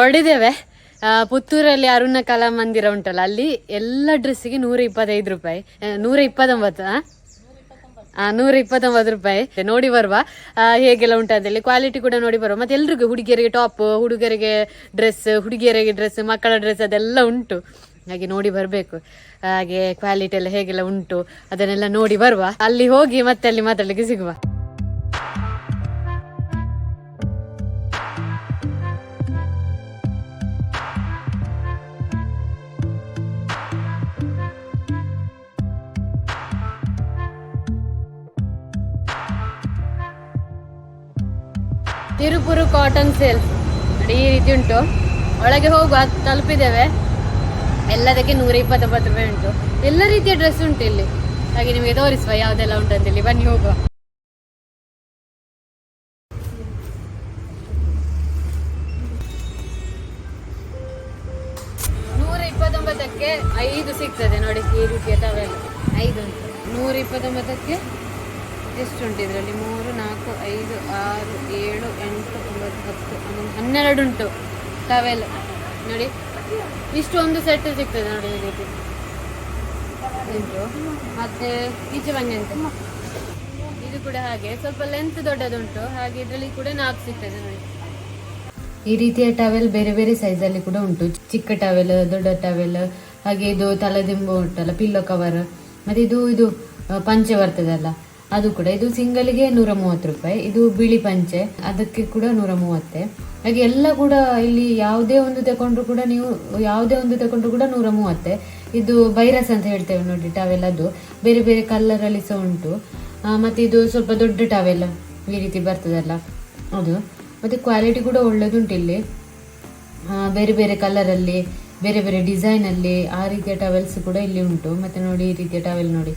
ಹೊರಡಿದ್ದೇವೆ ಪುತ್ತೂರಲ್ಲಿ ಅರುಣ ಕಲಾ ಮಂದಿರ ಉಂಟಲ್ಲ, ಅಲ್ಲಿ ಎಲ್ಲ ಡ್ರೆಸ್ಸಿಗೆ ನೂರ ಇಪ್ಪತ್ತೈದು ರೂಪಾಯಿ ನೂರ ಇಪ್ಪತ್ತೊಂಬತ್ತು ನೂರ ಇಪ್ಪತ್ತೊಂಬತ್ತು ರೂಪಾಯಿ. ನೋಡಿ ಬರುವ. ಹೇಗೆಲ್ಲ ಉಂಟು ಅದರಲ್ಲಿ ಕ್ವಾಲಿಟಿ ಕೂಡ ನೋಡಿ ಬರುವ. ಮತ್ತೆ ಎಲ್ರಿಗೂ ಹುಡುಗಿಯರಿಗೆ ಟಾಪ್ ಹುಡುಗರಿಗೆ ಡ್ರೆಸ್ ಹುಡುಗಿಯರಿಗೆ ಡ್ರೆಸ್ ಮಕ್ಕಳ ಡ್ರೆಸ್ ಅದೆಲ್ಲ ಉಂಟು. ಹಾಗೆ ನೋಡಿ ಬರಬೇಕು. ಹಾಗೆ ಕ್ವಾಲಿಟಿ ಎಲ್ಲ ಹೇಗೆಲ್ಲ ಉಂಟು ಅದನ್ನೆಲ್ಲ ನೋಡಿ ಬರುವ. ಅಲ್ಲಿ ಹೋಗಿ ಮತ್ತೆ ಅಲ್ಲಿ ಮಾತಾಡ್ಲಿಕ್ಕೆ ಸಿಗುವ. ತಿರುಪುರು ಕಾಟನ್ ಸೇಲ್ ನೋಡಿ ಈ ರೀತಿ ಉಂಟು. ಒಳಗೆ ಹೋಗುವ, ತಲುಪಿದ್ದೇವೆ. ಎಲ್ಲದಕ್ಕೆ ನೂರ ಇಪ್ಪತ್ತೊಂಬತ್ತು ರೂಪಾಯಿ ಉಂಟು. ಎಲ್ಲ ರೀತಿಯ ಡ್ರೆಸ್ ಉಂಟು ಇಲ್ಲಿ. ಹಾಗೆ ನಿಮಗೆ ತೋರಿಸುವ ಯಾವುದೆಲ್ಲ ಉಂಟು ಅಂತೇಳಿ. ಬನ್ನಿ, ಹೋಗುವ. ನೂರ ಇಪ್ಪತ್ತೊಂಬತ್ತಕ್ಕೆ ಐದು ಸಿಗ್ತದೆ ನೋಡಿ ಈ ರೀತಿಯ ಟವೆಲ್ ಐದು ಉಂಟು. ನೂರ ಇಪ್ಪತ್ತೊಂಬತ್ತಕ್ಕೆ ಎಷ್ಟು ಉಂಟು ಇದರಲ್ಲಿ? ಮೂರು, ನಾಲ್ಕು, ಐದು, ಆರು, ಏಳು, ಎಂಟು, ಒಂಬತ್ತು, ಹತ್ತು, ಹನ್ನೊಂದು, ಹನ್ನೆರಡು ಉಂಟು. ಟವೆಲ್ ನೋಡಿ. ಇಷ್ಟು ಒಂದು ಸೆಟ್ ಸಿಗ್ತದೆ ನೋಡಿ ಈ ರೀತಿ ಉಂಟು ಮತ್ತೆ ಈಚೆ ಬನ್ನಿ ಅಂತ. ಇದು ಕೂಡ ಹಾಗೆ. ಸ್ವಲ್ಪ ಲೆಂತ್ ದೊಡ್ಡದುಂಟು. ಹಾಗೆ ಇದರಲ್ಲಿ ಕೂಡ ನಾಲ್ಕು ಸಿಗ್ತದೆ ನೋಡಿ. ಈ ರೀತಿಯ ಟವೆಲ್ ಬೇರೆ ಬೇರೆ ಅಲ್ಲಿ ಕೂಡ ಉಂಟು. ಚಿಕ್ಕ ಟವೆಲ್ ದೊಡ್ಡ ಟವೆಲ್ ಹಾಗೆ ಇದು ತಲೆದಿಂಬು ಉಂಟಲ್ಲ ಪಿಲ್ಲೋ ಕವರ್ ಮತ್ತೆ ಇದು ಇದು, ಪಂಚೆ ಬರ್ತದಲ್ಲ. ಅದು ಕೂಡ ಇದು ಸಿಂಗಲ್ಗೆ ನೂರ ಮೂವತ್ತು ರೂಪಾಯಿ, ಇದು ಬಿಳಿ ಪಂಚೆ, ಅದಕ್ಕೆ ಕೂಡ ನೂರ ಮೂವತ್ತೆ ಹಾಗೆ ಎಲ್ಲ ಕೂಡ ಇಲ್ಲಿ ಯಾವುದೇ ಒಂದು ತಗೊಂಡ್ರು ಕೂಡ ನೀವು, ಯಾವುದೇ ಒಂದು ತಗೊಂಡ್ರು ಕೂಡ ನೂರ ಮೂವತ್ತೆ ಇದು ಬೈರಸ್ ಅಂತ ಹೇಳ್ತೇವೆ ನೋಡಿ ಟವೆಲ್ ಅದು. ಬೇರೆ ಬೇರೆ ಕಲರ್ ಅಲ್ಲಿ ಸಹ ಉಂಟು. ಮತ್ತೆ ಇದು ಸ್ವಲ್ಪ ದೊಡ್ಡ ಟವೆಲ್ ಈ ರೀತಿ ಬರ್ತದಲ್ಲ. ಅದು. ಮತ್ತೆ ಕ್ವಾಲಿಟಿ ಕೂಡ ಒಳ್ಳೇದುಂಟು ಇಲ್ಲಿ. ಬೇರೆ ಬೇರೆ ಕಲರಲ್ಲಿ, ಬೇರೆ ಬೇರೆ ಡಿಸೈನ್ ಅಲ್ಲಿ ಆ ರೀತಿಯ ಟವೆಲ್ಸ್ ಕೂಡ ಇಲ್ಲಿ ಉಂಟು. ಮತ್ತೆ ನೋಡಿ ಈ ರೀತಿಯ ಟವೆಲ್ ನೋಡಿ.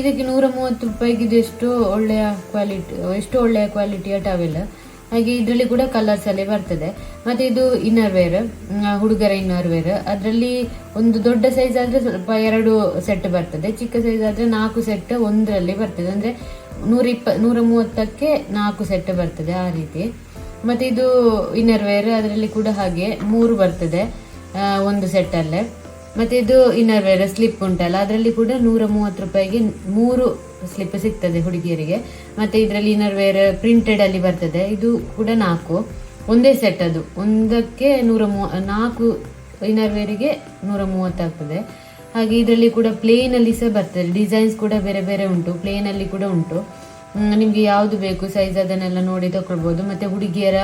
ಇದಕ್ಕೆ ನೂರ ಮೂವತ್ತು ರೂಪಾಯಿಗೆ ಎಷ್ಟು ಒಳ್ಳೆಯ ಕ್ವಾಲಿಟಿ ಎಷ್ಟು ಒಳ್ಳೆಯ ಕ್ವಾಲಿಟಿಯ ಟವೆಲ್ ಹಾಗೆ ಇದರಲ್ಲಿ ಕೂಡ ಕಲರ್ಸ್ ಅಲ್ಲಿ ಬರ್ತದೆ. ಮತ್ತೆ ಇದು ಇನ್ನರ್ ವೇರ್ ಹುಡುಗರ ಇನ್ನರ್ ವೇರ್ ಅದರಲ್ಲಿ ಒಂದು ದೊಡ್ಡ ಸೈಜ್ ಆದ್ರೆ ಸ್ವಲ್ಪ ಎರಡು ಸೆಟ್ ಬರ್ತದೆ. ಚಿಕ್ಕ ಸೈಜ್ ಆದ್ರೆ ನಾಲ್ಕು ಸೆಟ್ ಒಂದರಲ್ಲಿ ಬರ್ತದೆ. ಅಂದ್ರೆ ನೂರ ಇಪ್ಪ, ನೂರ ಮೂವತ್ತಕ್ಕೆ ನಾಲ್ಕು ಸೆಟ್ ಬರ್ತದೆ ಆ ರೀತಿ. ಮತ್ತೆ ಇದು ಇನ್ನರ್ ವೇರ್ ಅದರಲ್ಲಿ ಕೂಡ ಹಾಗೆ ಮೂರು ಬರ್ತದೆ ಒಂದು ಸೆಟ್ ಅಲ್ಲೇ. ಮತ್ತೆ ಇದು ಇನ್ನರ್ ವೇರ್ ಸ್ಲಿಪ್ ಉಂಟಲ್ಲ, ಅದರಲ್ಲಿ ಕೂಡ ನೂರ ಮೂವತ್ತು ರೂಪಾಯಿಗೆ ಮೂರು ಸ್ಲಿಪ್ ಸಿಗ್ತದೆ ಹುಡುಗಿಯರಿಗೆ. ಮತ್ತೆ ಇದರಲ್ಲಿ ಇನ್ನರ್ ವೇರ್ ಪ್ರಿಂಟೆಡ್ ಅಲ್ಲಿ ಬರ್ತದೆ, ಇದು ಕೂಡ ನಾಲ್ಕು. ಒಂದೇ ಸೆಟ್ ಅದು. ಒಂದಕ್ಕೆ ನೂರ ಮೂವ ನಾಲ್ಕು ಇನ್ನರ್ ವೇರಿಗೆ ನೂರ ಮೂವತ್ತಾಗ್ತದೆ ಹಾಗೆ ಇದರಲ್ಲಿ ಕೂಡ ಪ್ಲೇನ್ ಅಲ್ಲಿ ಸಹ ಬರ್ತದೆ. ಡಿಸೈನ್ಸ್ ಕೂಡ ಬೇರೆ ಬೇರೆ ಉಂಟು. ಪ್ಲೇನ್ ಅಲ್ಲಿ ಕೂಡ ಉಂಟು. ನಿಮಗೆ ನಿಮ್ಗೆ ಯಾವ್ದು ಬೇಕು ಸೈಜ್ ಅದನ್ನೆಲ್ಲ ನೋಡಿ ತಗೊಳ್ಬಹುದು ಮತ್ತೆ ಹುಡುಗಿಯರ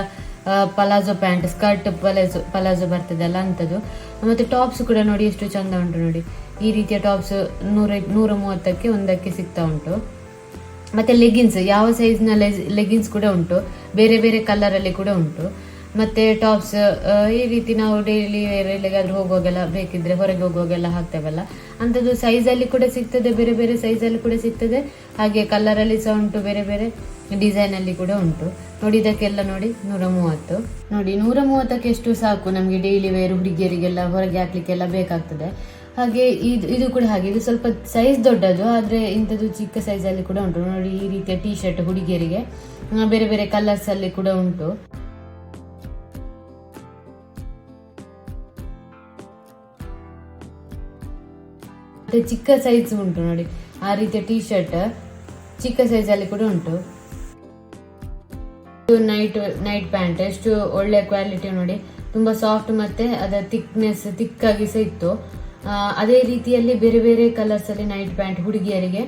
palazzo pant skirt palazzo palazzo ಬರ್ತದಲ್ಲ ಅಂಥದ್ದು ಮತ್ತೆ ಟಾಪ್ಸ್ ಕೂಡ ನೋಡಿ ಎಷ್ಟು ಚಂದ ಉಂಟು ನೋಡಿ. ಈ ರೀತಿಯ ಟಾಪ್ಸ್ ನೂರ ನೂರ ಮೂವತ್ತಕ್ಕೆ ಒಂದಕ್ಕೆ ಸಿಗ್ತಾ ಉಂಟು. ಮತ್ತೆ ಲೆಗಿನ್ಸ್ ಯಾವ ಸೈಜ್ನ ಲೆಗಿನ್ಸ್ ಕೂಡ ಉಂಟು. ಬೇರೆ ಬೇರೆ ಕಲರ್ ಅಲ್ಲಿ ಕೂಡ ಉಂಟು. ಮತ್ತೆ ಟಾಪ್ಸ್ ಈ ರೀತಿ ನಾವು ಡೈಲಿ ಎಲ್ಲಿಗಾದ್ರೂ ಹೋಗುವಾಗೆಲ್ಲ ಬೇಕಿದ್ರೆ ಹೊರಗೆ ಹೋಗುವಾಗೆಲ್ಲ ಹಾಕ್ತೇವಲ್ಲ. ಅಂಥದ್ದು ಸೈಜ್ ಅಲ್ಲಿ ಕೂಡ ಸಿಗ್ತದೆ, ಬೇರೆ ಬೇರೆ ಸೈಜ್ ಅಲ್ಲಿ ಕೂಡ ಸಿಗ್ತದೆ. ಹಾಗೆ ಕಲರ್ ಅಲ್ಲಿ ಸಹ ಉಂಟು ಬೇರೆ ಬೇರೆ. ಡಿಸೈನ್ ಅಲ್ಲಿ ಕೂಡ ಉಂಟು. ನೋಡಿ ಇದಕ್ಕೆಲ್ಲ ನೋಡಿ ನೂರ ಮೂವತ್ತು ನೋಡಿ ನೂರ ಮೂವತ್ತಕ್ಕೆ ಎಷ್ಟು ಸಾಕು ನಮಗೆ ಡೈಲಿ ವೇರ್ ಹುಡುಗಿಯರಿಗೆಲ್ಲ ಹೊರಗೆ ಹಾಕ್ಲಿಕ್ಕೆಲ್ಲ ಬೇಕಾಗ್ತದೆ. ಹಾಗೆ ಇದು ಇದು ಕೂಡ ಹಾಗೆ, ಇದು ಸ್ವಲ್ಪ ಸೈಜ್ ದೊಡ್ಡದು, ಆದ್ರೆ ಇಂಥದ್ದು ಚಿಕ್ಕ ಸೈಜಲ್ಲಿ ಕೂಡ ಉಂಟು. ನೋಡಿ ಈ ರೀತಿಯ ಟೀ ಶರ್ಟ್ ಹುಡುಗಿಯರಿಗೆ ಬೇರೆ ಬೇರೆ ಕಲರ್ಸ್ ಅಲ್ಲಿ ಕೂಡ ಉಂಟು. ಮತ್ತೆ ಚಿಕ್ಕ ಸೈಜ್ ಉಂಟು ನೋಡಿ. ಆ ರೀತಿಯ ಟೀ ಶರ್ಟ್ ಚಿಕ್ಕ ಸೈಜಲ್ಲಿ ಕೂಡ ಉಂಟು. ನೈಟ್ ನೈಟ್ ಪ್ಯಾಂಟ್ ಎಷ್ಟು ಒಳ್ಳೆ ಕ್ವಾಲಿಟಿ ನೋಡಿ. ತುಂಬಾ ಸಾಫ್ಟ್ ಮತ್ತೆ ಅದರ ಥಿಕ್ನೆಸ್ ಥಿಕ್ಕಾಗಿ ಸಹ ಇತ್ತು. ಅದೇ ರೀತಿಯಲ್ಲಿ ಬೇರೆ ಬೇರೆ ಕಲರ್ಸ್ ಅಲ್ಲಿ ನೈಟ್ ಪ್ಯಾಂಟ್ ಹುಡುಗಿಯರಿಗೆ,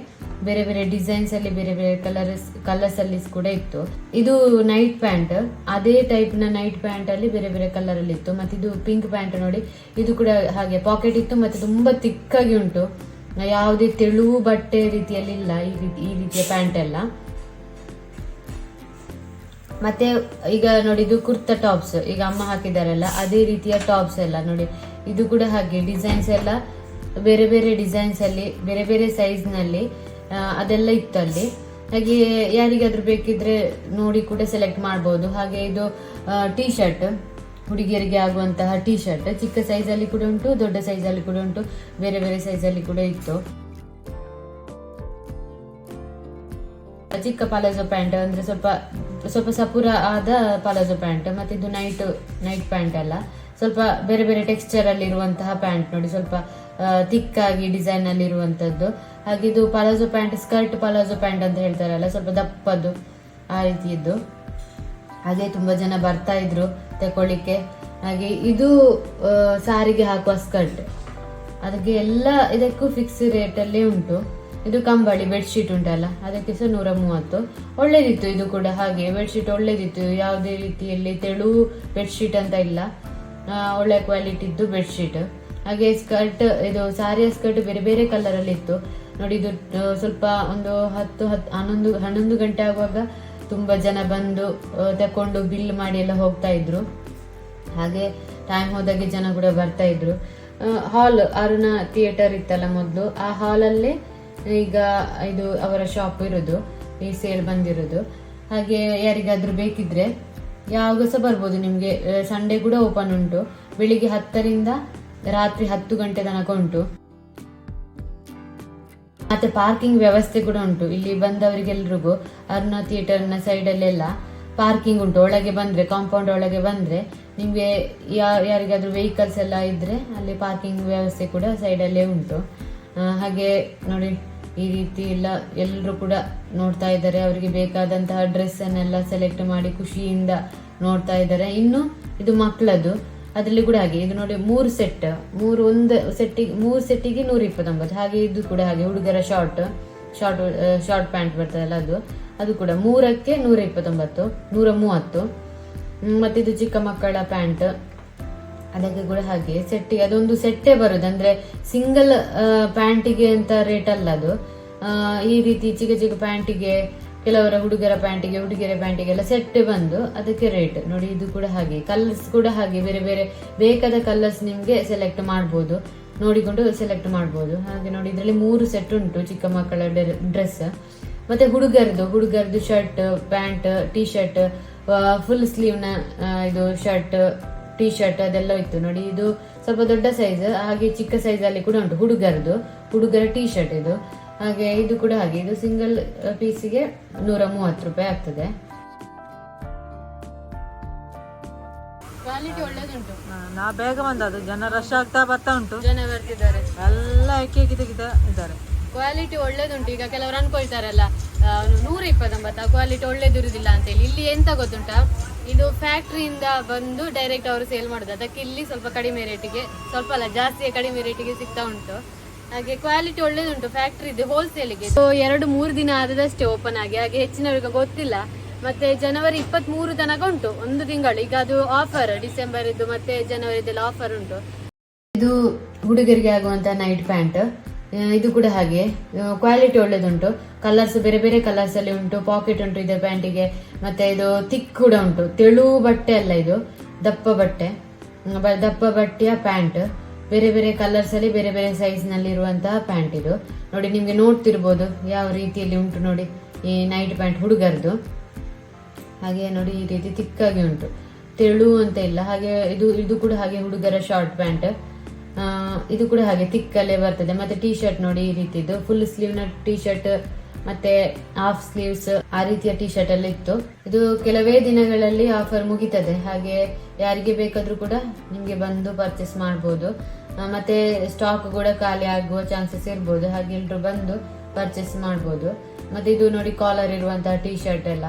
ಬೇರೆ ಬೇರೆ ಡಿಸೈನ್ಸ್ ಅಲ್ಲಿ ಬೇರೆ ಬೇರೆ ಕಲರ್ಸ್ ಕಲರ್ಸ್ ಅಲ್ಲಿ ಕೂಡ ಇತ್ತು. ಇದು ನೈಟ್ ಪ್ಯಾಂಟ್ ಅದೇ ಟೈಪ್ನ ನೈಟ್ ಪ್ಯಾಂಟ್ ಅಲ್ಲಿ ಬೇರೆ ಬೇರೆ ಕಲರ್ ಅಲ್ಲಿ ಇತ್ತು. ಮತ್ತೆ ಇದು ಪಿಂಕ್ ಪ್ಯಾಂಟ್ ನೋಡಿ, ಇದು ಕೂಡ ಹಾಗೆ ಪಾಕೆಟ್ ಇತ್ತು ಮತ್ತೆ ತುಂಬಾ ತಿಕ್ಕಾಗಿ ಉಂಟು. ಯಾವುದೇ ತೆಳುವು ಬಟ್ಟೆ ರೀತಿಯಲ್ಲಿ ಇಲ್ಲ ಈ ರೀತಿ, ಈ ರೀತಿಯ ಪ್ಯಾಂಟ್ ಎಲ್ಲ. ಮತ್ತೆ ಈಗ ನೋಡಿ ಇದು ಕುರ್ತಾ ಟಾಪ್ಸ್, ಈಗ ಅಮ್ಮ ಹಾಕಿದಾರಲ್ಲ, ಅದೇ ರೀತಿಯ ಟಾಪ್ಸ್ ಎಲ್ಲ ನೋಡಿ. ಇದು ಕೂಡ ಹಾಗೆ, ಡಿಸೈನ್ಸ್ ಎಲ್ಲ ಬೇರೆ ಬೇರೆ ಡಿಸೈನ್ಸ್ ಅಲ್ಲಿ, ಬೇರೆ ಬೇರೆ ಸೈಜ್ನಲ್ಲಿ ಅದೆಲ್ಲ ಇತ್ತು ಅಲ್ಲಿ. ಹಾಗೆ ಯಾರಿಗಾದ್ರೂ ಬೇಕಿದ್ರೆ ನೋಡಿ ಕೂಡ ಸೆಲೆಕ್ಟ್ ಮಾಡಬಹುದು ಹಾಗೆ ಇದು ಟೀ ಶರ್ಟ್ ಹುಡುಗಿಯರಿಗೆ ಆಗುವಂತಹ ಟೀ ಶರ್ಟ್ ಚಿಕ್ಕ ಅಲ್ಲಿ ಕೂಡ ಉಂಟು, ದೊಡ್ಡ ಸೈಜ್ ಅಲ್ಲಿ ಕೂಡ ಉಂಟು, ಬೇರೆ ಬೇರೆ ಅಲ್ಲಿ ಕೂಡ ಇತ್ತು. ಚಿಕ್ಕ ಪಾಲಾಜೋ ಪ್ಯಾಂಟ್ ಅಂದ್ರೆ ಸ್ವಲ್ಪ ಸ್ವಲ್ಪ ಸಪುರ ಆದ ಪಲಾಜೋ ಪ್ಯಾಂಟ್ ಮತ್ತೆ ಇದು ನೈಟ್ ನೈಟ್ ಪ್ಯಾಂಟ್ ಅಲ್ಲ ಸ್ವಲ್ಪ ಬೇರೆ ಬೇರೆ ಟೆಕ್ಸ್ಚರ್ ಅಲ್ಲಿ ಇರುವಂತಹ ಪ್ಯಾಂಟ್ ನೋಡಿ, ಸ್ವಲ್ಪ ತಿಕ್ಕಾಗಿ ಡಿಸೈನ್ ಅಲ್ಲಿ ಇರುವಂತದ್ದು. ಹಾಗೆ ಇದು palazzo pant skirt palazzo pant ಅಂತ ಹೇಳ್ತಾರಲ್ಲ, ಸ್ವಲ್ಪ ದಪ್ಪದ್ದು ಆ ರೀತಿಯದ್ದು. ಹಾಗೆ ತುಂಬಾ ಜನ ಬರ್ತಾ ಇದ್ರು ತಕೊಳ್ಳಿಕ್ಕೆ. ಹಾಗೆ ಇದು ಸಾರಿಗೆ ಹಾಕುವ ಸ್ಕರ್ಟ್ ಅದಕ್ಕೆ ಎಲ್ಲ ಇದಕ್ಕೂ ಫಿಕ್ಸ್ ರೇಟ್ ಅಲ್ಲಿ ಉಂಟು. ಇದು ಕಂಬಳಿ ಬೆಡ್ಶೀಟ್ ಉಂಟಲ್ಲ, ಅದಕ್ಕೆ ಸಹ ನೂರ ಮೂವತ್ತು ಒಳ್ಳೇದಿತ್ತು ಇದು ಕೂಡ ಹಾಗೆ ಬೆಡ್ಶೀಟ್ ಒಳ್ಳೇದಿತ್ತು, ಯಾವುದೇ ರೀತಿಯಲ್ಲಿ ತೆಳು ಬೆಡ್ಶೀಟ್ ಅಂತ ಇಲ್ಲ. ಒಳ್ಳೆ ಕ್ವಾಲಿಟಿ ಇದ್ದು ಬೆಡ್ಶೀಟ್ ಹಾಗೆ ಸ್ಕರ್ಟ್ ಇದು ಸಾರಿಯ ಸ್ಕರ್ಟ್ ಬೇರೆ ಬೇರೆ ಕಲರ್ ಅಲ್ಲಿ ಇತ್ತು. ನೋಡಿ ಇದು ಸ್ವಲ್ಪ ಒಂದು ಹತ್ತು ಹತ್ತು ಹನ್ನೊಂದು ಹನ್ನೊಂದು ಗಂಟೆ ಆಗುವಾಗ ತುಂಬಾ ಜನ ಬಂದು ತಕೊಂಡು ಬಿಲ್ ಮಾಡಿ ಎಲ್ಲ ಹೋಗ್ತಾ ಇದ್ರು. ಹಾಗೆ ಟೈಮ್ ಹೋದಾಗೆ ಜನ ಕೂಡ ಬರ್ತಾ ಇದ್ರು. ಹಾಲ್ ಅರುಣ ಥಿಯೇಟರ್ ಇತ್ತಲ್ಲ ಮೊದಲು, ಆ ಹಾಲಲ್ಲೇ ಈಗ ಇದು ಅವರ ಶಾಪ್ ಇರೋದು, ಈ ಸೇಲ್ ಬಂದಿರೋದು. ಹಾಗೆ ಯಾರಿಗಾದ್ರೂ ಬೇಕಿದ್ರೆ ಯಾವಾಗ ಸಹ ಬರ್ಬೋದು ನಿಮಗೆ. ಸಂಡೆ ಕೂಡ ಓಪನ್ ಉಂಟು. ಬೆಳಿಗ್ಗೆ ಹತ್ತರಿಂದ ರಾತ್ರಿ ಹತ್ತು ಗಂಟೆ ತನಕ ಉಂಟು. ಮತ್ತೆ ಪಾರ್ಕಿಂಗ್ ವ್ಯವಸ್ಥೆ ಕೂಡ ಉಂಟು. ಇಲ್ಲಿ ಬಂದವರಿಗೆಲ್ರಿಗೂ, ಅರುಣ ಥಿಯೇಟರ್ನ ಸೈಡಲ್ಲೆಲ್ಲ ಪಾರ್ಕಿಂಗ್ ಉಂಟು. ಒಳಗೆ ಬಂದ್ರೆ ಕಾಂಪೌಂಡ್ ಒಳಗೆ ಬಂದ್ರೆ ನಿಮ್ಗೆ ಯಾ- ಯಾರಿಗಾದ್ರೂ ವೆಹಿಕಲ್ಸ್ ಎಲ್ಲ ಇದ್ರೆ ಅಲ್ಲಿ ಪಾರ್ಕಿಂಗ್ ವ್ಯವಸ್ಥೆ ಕೂಡ ಸೈಡಲ್ಲೇ ಉಂಟು. ಹಾಗೆ ನೋಡಿ ಈ ರೀತಿ ಎಲ್ಲ ಎಲ್ಲರೂ ಕೂಡ ನೋಡ್ತಾ ಇದ್ದಾರೆ. ಅವರಿಗೆ ಬೇಕಾದಂತಹ ಡ್ರೆಸ್ ಅನ್ನೆಲ್ಲ ಸೆಲೆಕ್ಟ್ ಮಾಡಿ ಖುಷಿಯಿಂದ ನೋಡ್ತಾ ಇದ್ದಾರೆ. ಇನ್ನು ಇದು ಮಕ್ಕಳದು ಅದರಲ್ಲಿ ಕೂಡ ಹಾಗೆ. ಇದು ನೋಡಿ ಮೂರು ಸೆಟ್ ಮೂರು ಒಂದು ಸೆಟ್ಟಿಗೆ ಮೂರು ಸೆಟ್ಟಿಗೆ ನೂರ ಇಪ್ಪತ್ತೊಂಬತ್ತು ಹಾಗೆ ಇದು ಕೂಡ ಹಾಗೆ, ಹುಡುಗರ ಶಾರ್ಟ್ ಶಾರ್ಟ್ ಶಾರ್ಟ್ ಪ್ಯಾಂಟ್ ಬರ್ತದಲ್ಲ ಅದು. ಅದು ಕೂಡ ಮೂರಕ್ಕೆ ನೂರ ಇಪ್ಪತ್ತೊಂಬತ್ತು ನೂರ ಮೂವತ್ತು ಮತ್ತಿದು ಚಿಕ್ಕ ಮಕ್ಕಳ ಪ್ಯಾಂಟ್ ಅದಕ್ಕೆ ಕೂಡ ಹಾಗೆ ಸೆಟ್ಟಿಗೆ ಅದೊಂದು ಸೆಟ್ಟೇ ಬರುದು. ಅಂದ್ರೆ ಸಿಂಗಲ್ ಪ್ಯಾಂಟಿಗೆ ಅಂತ ರೇಟ್ ಅಲ್ಲ ಅದು. ಈ ರೀತಿ ಚಿಕ್ಕ ಚಿಕ್ಕ ಪ್ಯಾಂಟಿಗೆ, ಕೆಲವರ ಹುಡುಗರ ಪ್ಯಾಂಟಿಗೆ ಹುಡುಗಿಯರ ಪ್ಯಾಂಟಿಗೆ ಎಲ್ಲ ಸೆಟ್ ಬಂದು ಅದಕ್ಕೆ ರೇಟ್ ನೋಡಿ, ಇದು ಕೂಡ ಹಾಗೆ. ಕಲರ್ಸ್ ಕೂಡ ಹಾಗೆ. ಬೇರೆ ಬೇರೆ ಬೇಕಾದ ಕಲರ್ಸ್ ನಿಮ್ಗೆ ಸೆಲೆಕ್ಟ್ ಮಾಡ್ಬೋದು. ನೋಡಿಕೊಂಡು ಸೆಲೆಕ್ಟ್ ಮಾಡ್ಬೋದು. ಹಾಗೆ ನೋಡಿ, ಇದರಲ್ಲಿ ಮೂರು ಸೆಟ್ ಉಂಟು ಚಿಕ್ಕ ಮಕ್ಕಳ ಡ್ರೆಸ್ ಮತ್ತೆ ಹುಡುಗರದು ಹುಡುಗರದು shirt pant T shirt full ಸ್ಲೀವ್ನ ಇದು ಶರ್ಟ್ ಟೀ ಶರ್ಟ್ ಅದೆಲ್ಲ ಇತ್ತು. ನೋಡಿ, ಇದು ಸ್ವಲ್ಪ ದೊಡ್ಡ ಸೈಜ್ ಹಾಗೆ ಚಿಕ್ಕ ಅಲ್ಲಿ ಕೂಡ ಉಂಟು ಹುಡುಗರದು. ಹುಡುಗರ ಟೀ ಶರ್ಟ್ ಇದು. ಹಾಗೆ ಇದು ಕೂಡ ಹಾಗೆ. ಇದು ಸಿಂಗಲ್ ಪೀಸಿಗೆ ನೂರ ಮೂವತ್ತು ರೂಪಾಯಿ ಆಗ್ತದೆ. ಕ್ವಾಲಿಟಿ ಒಳ್ಳೇದುಂಟು. ನಾ ಬೇಗ ಬಂದದ್ದು. ಜನ ರಶ್ ಆಗ್ತಾ ಬರ್ತಾ ಉಂಟು. ಜನ ಬರ್ತಿದ್ದಾರೆ. ಎಲ್ಲ ಇದ್ದಾರೆ. ಕ್ವಾಲಿಟಿ ಒಳ್ಳೇದುಂಟು. ಈಗ ಕೆಲವರು ಅನ್ಕೊಳ್ತಾರಲ್ಲ ನೂರ ಇಪ್ಪತ್ತೊಂಬತ್ತು ಕ್ವಾಲಿಟಿ ಒಳ್ಳೇದಿರುವುದಿಲ್ಲ ಅಂತೇಳಿ ಇಲ್ಲಿ ಎಂತ ಗೊತ್ತುಂಟಾ? ಇದು ಫ್ಯಾಕ್ಟ್ರಿಯಿಂದ ಬಂದು ಡೈರೆಕ್ಟ್ ಅವರು ಸೇಲ್ ಮಾಡುದು. ಅದಕ್ಕೆ ಇಲ್ಲಿ ಸ್ವಲ್ಪ ಕಡಿಮೆ ರೇಟಿಗೆ ಸ್ವಲ್ಪ ಅಲ್ಲ ಜಾಸ್ತಿ ಕಡಿಮೆ ರೇಟಿಗೆ ಸಿಗ್ತಾ ಉಂಟು. ಹಾಗೆ ಕ್ವಾಲಿಟಿ ಒಳ್ಳೇದುಂಟು ಫ್ಯಾಕ್ಟ್ರಿ ಇದೆ ಹೋಲ್ಸೇಲಿಗೆ ಸೊ ಎರಡು ಮೂರು ದಿನ ಆದದಷ್ಟೇ ಓಪನ್ ಆಗಿ, ಹಾಗೆ ಹೆಚ್ಚಿನವರಿಗೆ ಗೊತ್ತಿಲ್ಲ. ಮತ್ತೆ ಜನವರಿ ಇಪ್ಪತ್ತ್ ಮೂರು ತನಕ ಉಂಟು, ಒಂದು ತಿಂಗಳು. ಈಗ ಅದು ಆಫರ್ ಡಿಸೆಂಬರ್ ಇದ್ದು ಮತ್ತೆ ಜನವರಿದೆಲ್ಲ ಆಫರ್ ಉಂಟು. ಇದು ಹುಡುಗರಿಗೆ ಆಗುವಂತ ನೈಟ್ ಪ್ಯಾಂಟ್ ಇದು ಕೂಡ ಹಾಗೆ. ಕ್ವಾಲಿಟಿ ಒಳ್ಳೇದುಂಟು. ಕಲರ್ಸ್ ಬೇರೆ ಬೇರೆ ಕಲರ್ಸ್ ಅಲ್ಲಿ ಉಂಟು ಪಾಕೆಟ್ ಉಂಟು ಇದೆ ಪ್ಯಾಂಟಿಗೆ ಮತ್ತೆ ಇದು ತಿಕ್ ಕೂಡ ಉಂಟು. ತೆಳು ಬಟ್ಟೆ ಅಲ್ಲ ಇದು, ದಪ್ಪ ಬಟ್ಟೆ. ದಪ್ಪ ಬಟ್ಟೆಯ ಪ್ಯಾಂಟ್ ಬೇರೆ ಬೇರೆ ಕಲರ್ಸ್ ಅಲ್ಲಿ ಬೇರೆ ಬೇರೆ ಸೈಜ್ನಲ್ಲಿ ಇರುವಂತಹ ಪ್ಯಾಂಟ್ ಇದು. ನೋಡಿ ನಿಮ್ಗೆ ನೋಡ್ತಿರ್ಬೋದು ಯಾವ ರೀತಿಯಲ್ಲಿ ಉಂಟು ನೋಡಿ. ಈ ನೈಟ್ ಪ್ಯಾಂಟ್ ಹುಡುಗರದು. ಹಾಗೆ ನೋಡಿ ಈ ರೀತಿ ತಿಕ್ಕಾಗಿ ಉಂಟು. ತೆಳು ಅಂತ ಇಲ್ಲ. ಹಾಗೆ ಇದು ಇದು ಕೂಡ ಹಾಗೆ ಹುಡುಗರ ಶಾರ್ಟ್ ಪ್ಯಾಂಟ್ ಇದು ಕೂಡ ಹಾಗೆ ತಿಕ್ಕಲ್ಲೇ ಬರ್ತದೆ. ಮತ್ತೆ ಟೀ ಶರ್ಟ್ ನೋಡಿ ಈ ರೀತಿದು. ಫುಲ್ ಸ್ಲೀವ್ನ ಟಿ ಶರ್ಟ್ ಮತ್ತೆ ಹಾಫ್ ಸ್ಲೀವ್ಸ್ ಆ ರೀತಿಯ ಟಿ ಶರ್ಟ್ ಎಲ್ಲ ಇತ್ತು. ಇದು ಕೆಲವೇ ದಿನಗಳಲ್ಲಿ ಆಫರ್ ಮುಗಿತದೆ. ಹಾಗೆ ಯಾರಿಗೆ ಬೇಕಾದ್ರೂ ಕೂಡ ನಿಮ್ಗೆ ಬಂದು ಪರ್ಚೇಸ್ ಮಾಡ್ಬೋದು. ಆ, ಮತ್ತೆ ಸ್ಟಾಕ್ ಕೂಡ ಖಾಲಿ ಆಗುವ ಚಾನ್ಸಸ್ ಇರ್ಬೋದು. ಹಾಗೆ ಎಲ್ರು ಬಂದು ಪರ್ಚೇಸ್ ಮಾಡ್ಬೋದು. ಮತ್ತೆ ಇದು ನೋಡಿ ಕಾಲರ್ ಇರುವಂತಹ ಟಿ ಶರ್ಟ್ ಎಲ್ಲ.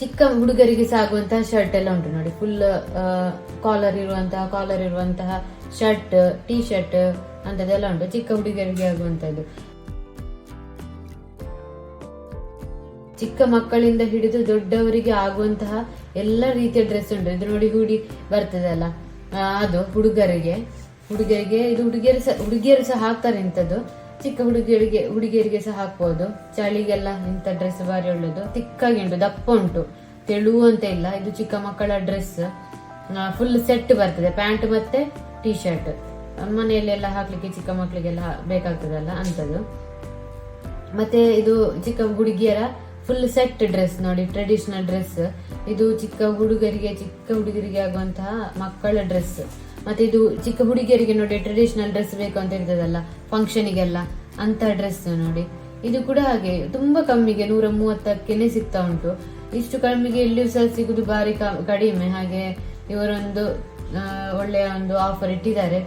ಚಿಕ್ಕ ಹುಡುಗರಿಗೆ ಸಾಗುವಂತಹ ಶರ್ಟ್ ಎಲ್ಲ ಉಂಟು ನೋಡಿ. ಫುಲ್ ಕಾಲರ್ ಇರುವಂತಹ ಕಾಲರ್ ಇರುವಂತಹ ಶರ್ಟ್ ಟಿ ಶರ್ಟ್ ಅಂತದೆಲ್ಲ ಉಂಟು. ಚಿಕ್ಕ ಹುಡುಗರಿಗೆ ಆಗುವಂತದ್ದು ಚಿಕ್ಕ ಮಕ್ಕಳಿಂದ ಹಿಡಿದು ದೊಡ್ಡವರಿಗೆ ಆಗುವಂತಹ ಎಲ್ಲ ರೀತಿಯ ಡ್ರೆಸ್ ಉಂಟು. ಇದು ನೋಡಿ ಹುಡಿ ಬರ್ತದಲ್ಲ. ಅದು ಹುಡುಗರಿಗೆ. ಹುಡುಗರಿಗೆ, ಇದು ಹುಡುಗಿಯರು ಸಹ ಹುಡುಗಿಯರು ಸಹ ಹಾಕ್ತಾರೆ ಇಂಥದ್ದು. ಚಿಕ್ಕ ಹುಡುಗಿಯರಿಗೆ ಹುಡುಗಿಯರಿಗೆ ಸಹ ಹಾಕ್ಬೋದು. ಚಳಿಗೆಲ್ಲ ಇಂಥ ಡ್ರೆಸ್ ಭಾರಿ ಒಳ್ಳೆಯದು ತಿಕ್ಕಾಗಿ ಉಂಟು, ದಪ್ಪ ಉಂಟು. ತೆಳು ಅಂತ ಇಲ್ಲ. ಇದು ಚಿಕ್ಕ ಮಕ್ಕಳ ಡ್ರೆಸ್ ಫುಲ್ ಸೆಟ್ ಬರ್ತದೆ. ಪ್ಯಾಂಟ್ ಮತ್ತೆ ಟಿ ಶರ್ಟ್ ಮನೆಯಲ್ಲೆಲ್ಲ ಹಾಕ್ಲಿಕ್ಕೆ ಚಿಕ್ಕ ಮಕ್ಕಳಿಗೆಲ್ಲ ಬೇಕಾಗ್ತದಲ್ಲ ಅಂಥದ್ದು. ಮತ್ತೆ ಇದು ಚಿಕ್ಕ ಹುಡುಗಿಯರ ಫುಲ್ ಸೆಟ್ ಡ್ರೆಸ್ ನೋಡಿ ಟ್ರೆಡಿಷನಲ್ ಡ್ರೆಸ್ ಇದು ಚಿಕ್ಕ ಹುಡುಗರಿಗೆ ಚಿಕ್ಕ ಹುಡುಗರಿಗೆ ಆಗುವಂತಹ ಮಕ್ಕಳ ಡ್ರೆಸ್ ಮತ್ತೆ ಇದು ಚಿಕ್ಕ ಹುಡುಗಿಯರಿಗೆ ನೋಡಿ ಟ್ರೆಡಿಷನಲ್ ಡ್ರೆಸ್ ಬೇಕು ಅಂತ ಇರ್ತದಲ್ಲ ಫಂಕ್ಷನಿಗೆಲ್ಲ ಅಂತ ಡ್ರೆಸ್ ನೋಡಿ. ಇದು ಕೂಡ ಹಾಗೆ, ತುಂಬಾ ಕಮ್ಮಿಗೆ ನೂರ ಮೂವತ್ತಕ್ಕೆನೆ ಸಿಗ್ತಾ ಉಂಟು. ಇಷ್ಟು ಕಮ್ಮಿಗೆ ಎಲ್ಲಿಯೂ ಸಹ ಸಿಗುದು ಬಾರಿ ಕಡಿಮೆ. ಹಾಗೆ ಇವರೊಂದು ಒಳ್ಳೆಯ ಒಂದು ಆಫರ್ ಇಟ್ಟಿದ್ದಾರೆ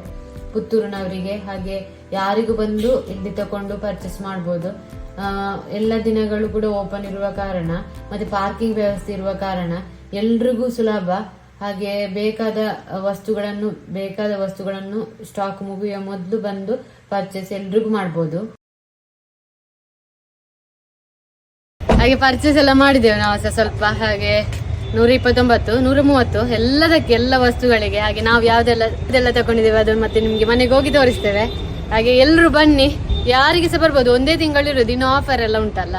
ಪುತ್ತೂರಿನವರಿಗೆ. ಹಾಗೆ ಯಾರಿಗೂ ಬಂದು ಇಲ್ಲಿ ತಕೊಂಡು ಪರ್ಚೇಸ್ ಮಾಡ್ಬೋದು. ಎಲ್ಲ ದಿನಗಳು ಕೂಡ ಓಪನ್ ಇರುವ ಕಾರಣ, ಮತ್ತೆ ಪಾರ್ಕಿಂಗ್ ವ್ಯವಸ್ಥೆ ಇರುವ ಕಾರಣ ಎಲ್ರಿಗೂ ಸುಲಭ. ಹಾಗೆ ಬೇಕಾದ ವಸ್ತುಗಳನ್ನು ಬೇಕಾದ ವಸ್ತುಗಳನ್ನು ಸ್ಟಾಕ್ ಮುಗಿಯುವ ಮೊದಲು ಬಂದು ಪರ್ಚೇಸ್ ಎಲ್ರಿಗೂ ಮಾಡ್ಬೋದು. ಹಾಗೆ ಪರ್ಚೇಸ್ ಎಲ್ಲ ಮಾಡಿದೆವು ನಾವು ಸ್ವಲ್ಪ, ಹಾಗೆ ನೂರ ಇಪ್ಪತ್ತೊಂಬತ್ತು ನೂರ ಮೂವತ್ತು ಎಲ್ಲದಕ್ಕೆ ಎಲ್ಲ ವಸ್ತುಗಳಿಗೆ, ಹಾಗೆ ನಾವು ಯಾವ್ದೆಲ್ಲ ಇದೆಲ್ಲ ತಗೊಂಡಿದ್ದೇವೆ ಅದು ಮತ್ತೆ ನಿಮ್ಗೆ ಮನೆಗೆ ಹೋಗಿ ತೋರಿಸ್ತೇವೆ. ಹಾಗೆ ಎಲ್ಲರೂ ಬನ್ನಿ ಯಾರಿಗೆ ಸಹ ಬರ್ಬೋದು ಒಂದೇ ತಿಂಗಳಿರೋದು ಇನ್ನೂ ಆಫರ್ ಎಲ್ಲ ಉಂಟಲ್ಲ.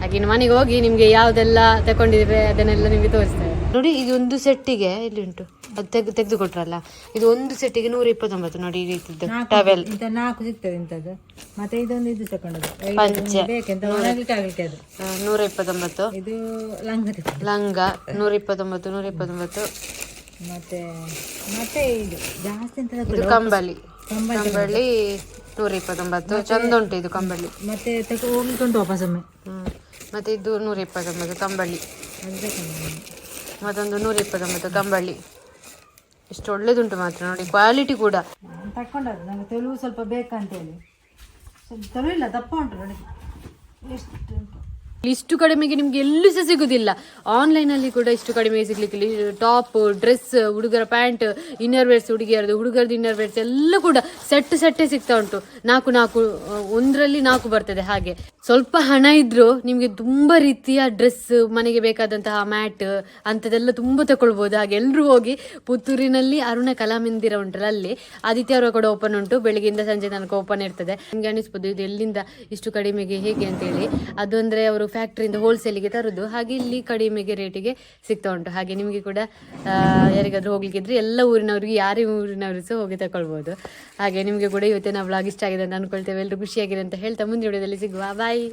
ಹಾಗೆ ಇನ್ನು ಮನೆಗೆ ಹೋಗಿ ನಿಮ್ಗೆ ಯಾವುದೆಲ್ಲ ತಗೊಂಡಿದ್ರೆ ಅದನ್ನೆಲ್ಲ ನಿಮಗೆ ತೋರಿಸ್ತೇವೆ. ನೋಡಿ ಇದು ಒಂದು ಸೆಟ್ಟಿಗೆ ಇಲ್ಲಿ ಉಂಟು. ಅದು ತೆಗೆದು ತೆಗೆದುಕೊಟ್ರಲ್ಲ ಇದು ಒಂದು ಸೆಟ್ಟಿಗೆ ನೂರ ಇಪ್ಪತ್ತೊಂಬತ್ತು ನೋಡಿ ಈ ರೀತಿದ್ದು ಟವೆಲ್ ನಾಲ್ಕು ಸಿಗ್ತದೆ ಇಂಥದ್ದು. ಮತ್ತೆ ಇದೊಂದು ಇದು ತಕೊಂಡದ್ದು ಪಂಚೆ. ನೂರ ಇಪ್ಪತ್ತೊಂಬತ್ತು ಇದು ಲಂಗ. ಲಂಗ ನೂರ ಇಪ್ಪತ್ತೊಂಬತ್ತು ನೂರ ಇಪ್ಪತ್ತೊಂಬತ್ತು ಮತ್ತೆ ಮತ್ತೆ ಇದು ಜಾಸ್ತಿ ಅಂತ ಇದು ಕಂಬಳಿ. ಕಂಬಳಿ ನೂರ ಇಪ್ಪತ್ತೊಂಬತ್ತು ಚಂದ ಉಂಟು ಇದು ಕಂಬಳಿ. ಮತ್ತೆ ತೆಗೆ ಹೋಗ್ಲಿಕ್ಕೆ ಉಂಟು ವಾಪಸ್ ಒಮ್ಮೆ. ಹ್ಮ್. ಮತ್ತೆ ಇದು ನೂರ ಇಪ್ಪತ್ತೊಂಬತ್ತು ಕಂಬಳಿ. ಮತ್ತೊಂದು ನೂರ ಇಪ್ಪತ್ತೊಂಬತ್ತು ಕಂಬಳಿ. ಇಷ್ಟು ಒಳ್ಳೇದುಂಟು ಮಾತ್ರ ನೋಡಿ ಕ್ವಾಲಿಟಿ ಕೂಡ. ನಾನು ತಕೊಂಡದ್ದು ನಂಗೆ ತೆಲುಗು ಸ್ವಲ್ಪ ಬೇಕಂತೇಳಿ. ಸ್ವಲ್ಪ ತೆಲುಗು ಇಲ್ಲ ದಪ್ಪ ಉಂಟು ನೋಡಿ. ಎಷ್ಟು ಉಂಟು? ಇಷ್ಟು ಕಡಿಮೆಗೆ ನಿಮ್ಗೆ ಎಲ್ಲೂ ಸಹ ಸಿಗುದಿಲ್ಲ. ಆನ್ಲೈನ್ ಅಲ್ಲಿ ಕೂಡ ಇಷ್ಟು ಕಡಿಮೆ ಸಿಗ್ಲಿಕ್ಕೆ ಟಾಪ್ ಡ್ರೆಸ್ ಹುಡುಗರ ಪ್ಯಾಂಟ್ ಇನ್ನರ್ ವೇರ್ಸ್ ಹುಡುಗಿಯರದು ಹುಡುಗರದ್ದು ಇನ್ನರ್ ವೇರ್ಸ್ ಎಲ್ಲ ಕೂಡ ಸೆಟ್ ಸೆಟ್ಟೆ ಸಿಗ್ತಾ ಉಂಟು. ನಾಲ್ಕು ನಾಲ್ಕು, ಒಂದರಲ್ಲಿ ನಾಲ್ಕು ಬರ್ತದೆ ಹಾಗೆ. ಸ್ವಲ್ಪ ಹಣ ಇದ್ರು ನಿಮ್ಗೆ ತುಂಬಾ ರೀತಿಯ ಡ್ರೆಸ್ ಮನೆಗೆ ಬೇಕಾದಂತಹ ಮ್ಯಾಟ್ ಅಂಥದ್ದೆಲ್ಲ ತುಂಬಾ ತಗೊಳ್ಬಹುದು ಹಾಗೆ ಎಲ್ಲರೂ ಹೋಗಿ ಪುತ್ತೂರಿನಲ್ಲಿ ಅರುಣ ಕಲಾಮಂದಿರ ಉಂಟಲ್ಲ ಅಲ್ಲಿ. ಆದಿತ್ಯವಾರ ಕೂಡ ಓಪನ್ ಉಂಟು. ಬೆಳಿಗ್ಗೆಯಿಂದ ಸಂಜೆ ತನಕ ಓಪನ್ ಇರ್ತದೆ. ನಿಮ್ಗೆ ಅನಿಸ್ಬೋದು, ಇದು ಎಲ್ಲಿಂದ ಇಷ್ಟು ಕಡಿಮೆಗೆ ಹೇಗೆ ಅಂತೇಳಿ. ಅದು ಅಂದ್ರೆ ಅವರು ಫ್ಯಾಕ್ಟ್ರಿಯಿಂದ ಹೋಲ್ಸೇಲಿಗೆ ತರುದು. ಹಾಗೆ ಇಲ್ಲಿ ಕಡಿಮೆಗೆ ರೇಟಿಗೆ ಸಿಗ್ತಾ ಉಂಟು. ಹಾಗೆ ನಿಮಗೆ ಕೂಡ ಯಾರಿಗಾದರೂ ಹೋಗ್ಲಿಕ್ಕೆ ಹೋಗ್ಲಿಕ್ಕಿದ್ರೆ ಎಲ್ಲ ಊರಿನವ್ರಿಗೆ, ಯಾರೇ ಊರಿನವರು ಸಹ ಹೋಗಿ ತಗೊಳ್ಬೋದು ಹಾಗೆ ನಿಮಗೆ ಕೂಡ ಇವತ್ತಿನ ನಾವು ಇಷ್ಟ ಆಗಿದೆ ಅಂತ ಅನ್ಕೊಳ್ತೇವೆ. ಎಲ್ಲರೂ ಖುಷಿಯಾಗಿದೆ ಅಂತ ಹೇಳ್ತಾ ಮುಂದಿನ ವಿಡಿಯೋದಲ್ಲಿ ಸಿಗುವ. ಬಾಯ್